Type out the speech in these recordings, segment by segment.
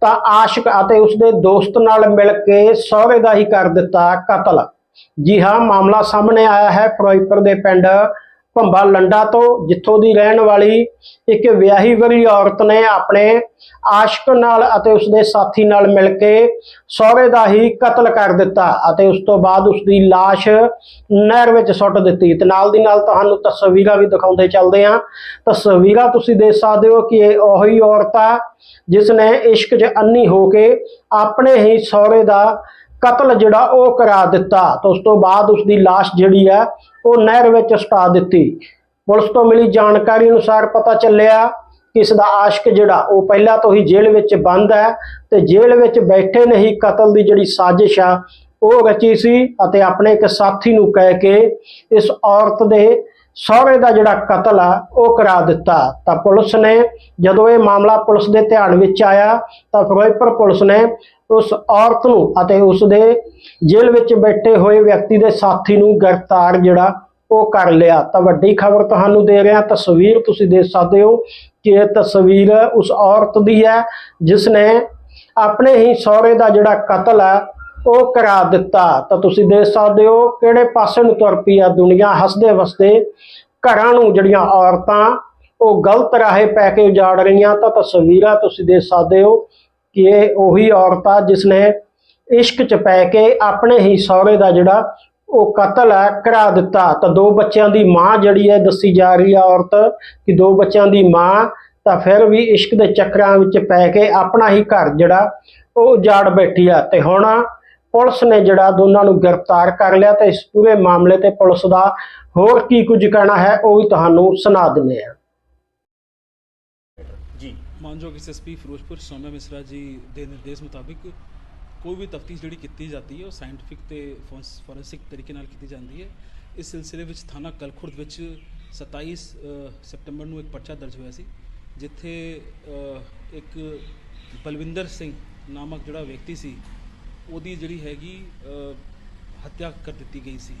ਤਾਂ ਆਸ਼ਿਕ ਅਤੇ ਉਸਦੇ ਦੋਸਤ ਨਾਲ ਮਿਲ ਕੇ ਸਹੁਰੇ ਦਾ ਹੀ ਕਰ ਦਿੱਤਾ ਕਤਲ। ਜੀ ਹਾਂ, ਮਾਮਲਾ ਸਾਹਮਣੇ ਆਇਆ ਹੈ। ਫਿਰੋਜ਼ਪੁਰ ਦੇ ਪਿੰਡ ਭੰਬਾ ਲੰਡਾ ਤੋਂ ਜਿੱਥੋਂ ਦੀ ਰਹਿਣ ਵਾਲੀ ਇੱਕ ਵਿਆਹੀ ਵਰੀ ਔਰਤ ਨੇ ਆਪਣੇ ਆਸ਼ਿਕ ਨਾਲ ਅਤੇ ਉਸਦੇ ਸਾਥੀ ਨਾਲ ਮਿਲ ਕੇ ਸਹੁਰੇ ਦਾ ਹੀ ਕਤਲ ਕਰ ਦਿੱਤਾ ਅਤੇ ਉਸ ਤੋਂ ਬਾਅਦ ਉਸ ਦੀ ਲਾਸ਼ ਨਹਿਰ ਵਿੱਚ ਸੁੱਟ ਦਿੱਤੀ। ਤੇ ਨਾਲ ਦੀ ਨਾਲ ਤੁਹਾਨੂੰ ਤਸਵੀਰਾਂ ਵੀ ਦਿਖਾਉਂਦੇ ਚੱਲਦੇ ਆ ਤਸਵੀਰਾਂ ਤੁਸੀਂ ਦੇਖ ਸਕਦੇ ਹੋ ਕਿ ਇਹ ਉਹੀ ਔਰਤ ਆ, ਜਿਸ ਨੇ ਇਸ਼ਕ 'ਚ ਅੰਨੀ ਹੋ ਕੇ ਆਪਣੇ ਹੀ ਸਹੁਰੇ ਦਾ ਕਤਲ ਜਿਹੜਾ ਉਹ ਕਰਾ ਦਿੱਤਾ ਤੇ ਉਸ ਤੋਂ ਬਾਅਦ ਉਸ ਦੀ ਲਾਸ਼ ਜਿਹੜੀ ਹੈ ਉਹ ਨਹਿਰ ਵਿੱਚ ਸੁਟਾ ਦਿੱਤੀ। ਪੁਲਿਸ ਤੋਂ ਮਿਲੀ ਜਾਣਕਾਰੀ ਅਨੁਸਾਰ ਪਤਾ ਚੱਲਿਆ ਕਿ ਇਸ ਦਾ ਆਸ਼ਕ ਜਿਹੜਾ ਉਹ ਪਹਿਲਾਂ ਤੋਂ ਹੀ ਜੇਲ੍ਹ ਵਿੱਚ ਬੰਦ ਹੈ ਤੇ ਜੇਲ੍ਹ ਵਿੱਚ ਬੈਠੇ ਨੇ ਹੀ ਕਤਲ ਦੀ ਜਿਹੜੀ ਸਾਜ਼ਿਸ਼ ਆ, ਉਹ ਰਚੀ ਸੀ ਅਤੇ ਆਪਣੇ ਇੱਕ ਸਾਥੀ ਨੂੰ ਕਹਿ ਕੇ ਇਸ ਔਰਤ ਦੇ ਸਹੁਰੇ ਦਾ ਜਿਹੜਾ ਕਤਲ ਆ, ਉਹ ਕਰਾ ਦਿੱਤਾ। ਤਾਂ ਪੁਲਿਸ ਨੇ, ਜਦੋਂ ਇਹ ਮਾਮਲਾ ਪੁਲਿਸ ਦੇ ਧਿਆਨ ਵਿੱਚ ਆਇਆ, ਤਾਂ ਫਿਰੋਜ਼ਪੁਰ ਪੁਲਿਸ ਨੇ ਉਸ ਔਰਤ ਨੂੰ ਅਤੇ ਉਸ ਦੇ ਜੇਲ੍ਹ ਵਿੱਚ ਬੈਠੇ ਹੋਏ ਵਿਅਕਤੀ ਦੇ ਸਾਥੀ ਨੂੰ ਗ੍ਰਿਫਤਾਰ ਜਿਹੜਾ, ਉਹ ਕਰ ਲਿਆ। ਤਾਂ ਵੱਡੀ ਖਬਰ ਤੁਹਾਨੂੰ ਦੇ ਰਿਹਾ, ਤਸਵੀਰ ਤੁਸੀਂ ਦੇਖ ਸਕਦੇ ਹੋ ਕਿ ਇਹ ਤਸਵੀਰ ਉਸ ਔਰਤ ਦੀ ਹੈ, ਜਿਸ ਨੇ ਆਪਣੇ ਹੀ ਸਹੁਰੇ ਦਾ ਜਿਹੜਾ ਕਤਲ ਹੈ ਉਹ ਕਰਾ ਦਿੱਤਾ। ਤਾਂ ਤੁਸੀਂ ਦੇਖ ਸਕਦੇ ਹੋ ਕਿਹੜੇ ਪਾਸੇ ਨੂੰ ਤੁਰ ਪਈ ਆ ਦੁਨੀਆ। ਹੱਸਦੇ ਵਸਦੇ ਘਰਾਂ ਨੂੰ ਜਿਹੜੀਆਂ ਔਰਤਾਂ ਉਹ ਗਲਤ ਰਾਹੇ ਪੈ ਕੇ ਉਜਾੜ ਰਹੀਆਂ। ਤਾਂ ਤਸਵੀਰਾਂ ਤੁਸੀਂ ਦੇਖ ਸਕਦੇ ਹੋ ਕਿ ਇਹ ਉਹੀ ਔਰਤ ਆ ਜਿਸ ਨੇ ਇਸ਼ਕ 'ਚ ਪੈ ਕੇ ਆਪਣੇ ਹੀ ਸਹੁਰੇ ਦਾ ਜਿਹੜਾ ਉਹ ਕਤਲ ਹੈ ਕਰਾ ਦਿੱਤਾ। ਤਾਂ ਦੋ ਬੱਚਿਆਂ ਦੀ ਮਾਂ ਜਿਹੜੀ ਹੈ ਦੱਸੀ ਜਾ ਰਹੀ ਹੈ ਔਰਤ ਕਿ ਦੋ ਬੱਚਿਆਂ ਦੀ ਮਾਂ ਤਾਂ ਫਿਰ ਵੀ ਇਸ਼ਕ ਦੇ ਚੱਕਰਾਂ ਵਿੱਚ ਪੈ ਕੇ ਆਪਣਾ ਹੀ ਘਰ ਜਿਹੜਾ ਉਹ ਉਜਾੜ ਬੈਠੀ ਆ। ਤੇ ਹੁਣ ਪੁਲਿਸ ਨੇ ਜਿਹੜਾ ਦੋਨਾਂ ਨੂੰ ਗ੍ਰਿਫਤਾਰ ਕਰ ਲਿਆ ਤੇ ਇਸ ਪੂਰੇ ਮਾਮਲੇ ਤੇ ਪੁਲਿਸ ਦਾ ਹੋਰ ਕੀ ਕੁਝ ਕਹਿਣਾ ਹੈ ਉਹ ਵੀ ਤੁਹਾਨੂੰ ਸੁਣਾ ਦਿੰਦੇ ਆ ਜੀ। ਮਾਨਯੋਗ ਐਸਐਸਪੀ ਫਿਰੋਜ਼ਪੁਰ ਸੌਮਿਆ ਮਿਸਰਾ ਜੀ ਦੇ ਨਿਰਦੇਸ਼ ਮੁਤਾਬਿਕ ਕੋਈ ਵੀ ਤਫਤੀਸ਼ ਜਿਹੜੀ ਕੀਤੀ ਜਾਂਦੀ ਹੈ ਉਹ ਸਾਇੰਟੀਫਿਕ ਤੇ ਫੋਰੈਂਸਿਕ ਤਰੀਕੇ ਨਾਲ ਕੀਤੀ ਜਾਂਦੀ ਹੈ। ਇਸ ਸਿਲਸਿਲੇ ਵਿੱਚ ਥਾਣਾ ਕਲਖੁਰਦ ਵਿੱਚ 27 ਅ, ਸਤੰਬਰ ਨੂੰ ਇੱਕ ਪਰਚਾ ਦਰਜ ਹੋਇਆ ਸੀ ਜਿੱਥੇ ਇੱਕ ਬਲਵਿੰਦਰ ਸਿੰਘ ਨਾਮਕ ਜਿਹੜਾ ਵਿਅਕਤੀ ਸੀ ਉਹਦੀ ਜਿਹੜੀ ਹੈਗੀ ਹੱਤਿਆ ਕਰ ਦਿੱਤੀ ਗਈ ਸੀ।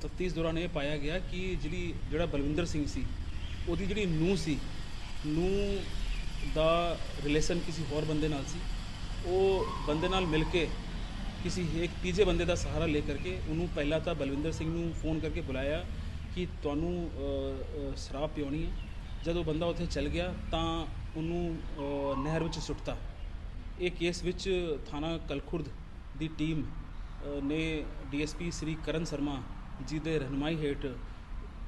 ਤਫਤੀਸ਼ ਦੌਰਾਨ ਇਹ ਪਾਇਆ ਗਿਆ ਕਿ ਜਿਹੜੀ, ਜਿਹੜਾ ਬਲਵਿੰਦਰ ਸਿੰਘ ਸੀ, ਉਹਦੀ ਜਿਹੜੀ ਨੂੰਹ ਸੀ ਨੂੰ ਦਾ ਰਿਲੇਸ਼ਨ ਕਿਸੇ ਹੋਰ ਬੰਦੇ ਨਾਲ ਸੀ। ਉਹ ਬੰਦੇ ਨਾਲ ਮਿਲ ਕੇ ਕਿਸੇ ਇੱਕ ਤੀਜੇ ਬੰਦੇ ਦਾ ਸਹਾਰਾ ਲੈ ਕਰਕੇ ਉਹਨੂੰ ਪਹਿਲਾਂ ਤਾਂ ਬਲਵਿੰਦਰ ਸਿੰਘ ਨੂੰ ਫੋਨ ਕਰਕੇ ਬੁਲਾਇਆ ਕਿ ਤੁਹਾਨੂੰ ਸ਼ਰਾਬ ਪਿਉਣੀ ਹੈ। ਜਦੋਂ ਬੰਦਾ ਉੱਥੇ ਚੱਲ ਗਿਆ ਤਾਂ ਉਹਨੂੰ ਨਹਿਰ ਵਿੱਚ ਸੁੱਟਤਾ। ਇਹ ਕੇਸ ਵਿੱਚ ਥਾਣਾ ਕਲਖੁਰਦ ਦੀ ਟੀਮ ਅ, ਨੇ ਡੀਐਸਪੀ ਸ੍ਰੀ ਕਰਨ ਸ਼ਰਮਾ ਜੀ ਦੇ ਰਹਿਨਮਾਈ ਹੇਠ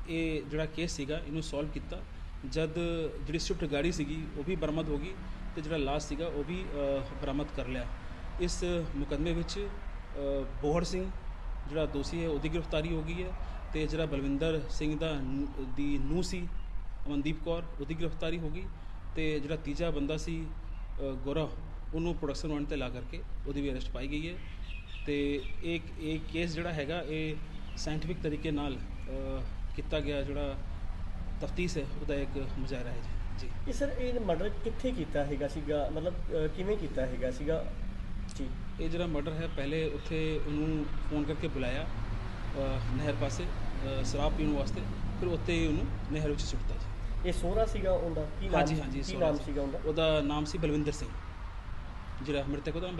ਇਹ ਜਿਹੜਾ ਕੇਸ ਸੀਗਾ ਇਹਨੂੰ ਸੋਲਵ ਕੀਤਾ। ਜਦ ਜਿਹੜੀ ਸਵਿਫਟ ਗਾੜੀ ਸੀਗੀ ਉਹ ਵੀ ਬਰਾਮਦ ਹੋ ਗਈ ਤੇ ਜਿਹੜਾ ਲਾਸ਼ ਸੀਗਾ ਉਹ ਵੀ ਬਰਾਮਦ ਕਰ ਲਿਆ। ਇਸ ਮੁਕੱਦਮੇ ਵਿੱਚ ਅ, ਬੋਹੜ ਸਿੰਘ ਜਿਹੜਾ ਦੋਸ਼ੀ ਹੈ ਉਹਦੀ ਗ੍ਰਿਫਤਾਰੀ ਹੋ ਗਈ ਹੈ ਤੇ ਜਿਹੜਾ ਬਲਵਿੰਦਰ ਸਿੰਘ ਦਾ ਦੀ ਨੂੰਹ ਸੀ ਅਮਨਦੀਪ ਕੌਰ ਉਹਦੀ ਗ੍ਰਿਫਤਾਰੀ ਹੋ ਗਈ ਤੇ ਜਿਹੜਾ ਤੀਜਾ ਬੰਦਾ ਸੀ ਗੋਰਾ ਉਹਨੂੰ ਪ੍ਰੋਡਕਸ਼ਨ ਵਾਰੰਟ ਤੇ ਲਾ ਕਰਕੇ ਉਹਦੀ ਵੀ ਅਰੈਸਟ ਪਾਈ ਗਈ ਹੈ। ਤੇ ਇੱਕ ਇਹ ਕੇਸ ਜਿਹੜਾ ਹੈਗਾ ਇਹ ਸਾਇੰਟੀਫਿਕ ਤਰੀਕੇ ਨਾਲ ਕੀਤਾ ਗਿਆ ਜਿਹੜਾ ਤਫਤੀਸ਼ ਹੈ ਉਹਦਾ ਇੱਕ ਮੁਜ਼ਾਹਰਾ ਹੈ ਜੀ। ਜੀ। ਇਹ ਸਰ ਇਹ ਮਰਡਰ ਕਿੱਥੇ ਕੀਤਾ ਹੈਗਾ ਸੀਗਾ? ਮਤਲਬ ਕਿਵੇਂ ਕੀਤਾ ਹੈਗਾ ਸੀਗਾ? ਜੀ। ਇਹ ਜਿਹੜਾ ਮਰਡਰ ਹੈ ਪਹਿਲੇ ਉੱਥੇ ਉਹਨੂੰ ਫੋਨ ਕਰਕੇ ਬੁਲਾਇਆ ਨਹਿਰ ਪਾਸੇ ਸ਼ਰਾਬ ਪੀਣ ਵਾਸਤੇ। ਫਿਰ ਉੱਥੇ ਹੀ ਉਹਨੂੰ ਨਹਿਰ ਵਿੱਚ ਸੁੱਟਤਾ ਜੀ। ਇਹ ਸੋਹਰਾ ਸੀਗਾ ਉਹਦਾ? ਕੀ ਨਾਮ ਹਾਂਜੀ ਹਾਂਜੀ ਕੀ ਨਾਮ। ਸੀਗਾ ਉਹਦਾ? ਉਹਦਾ ਨਾਮ ਸੀ ਬਲਵਿੰਦਰ ਸਿੰਘ। ਜਿਹੜਾ ਮ੍ਰਿਤਕ ਉਹਦਾ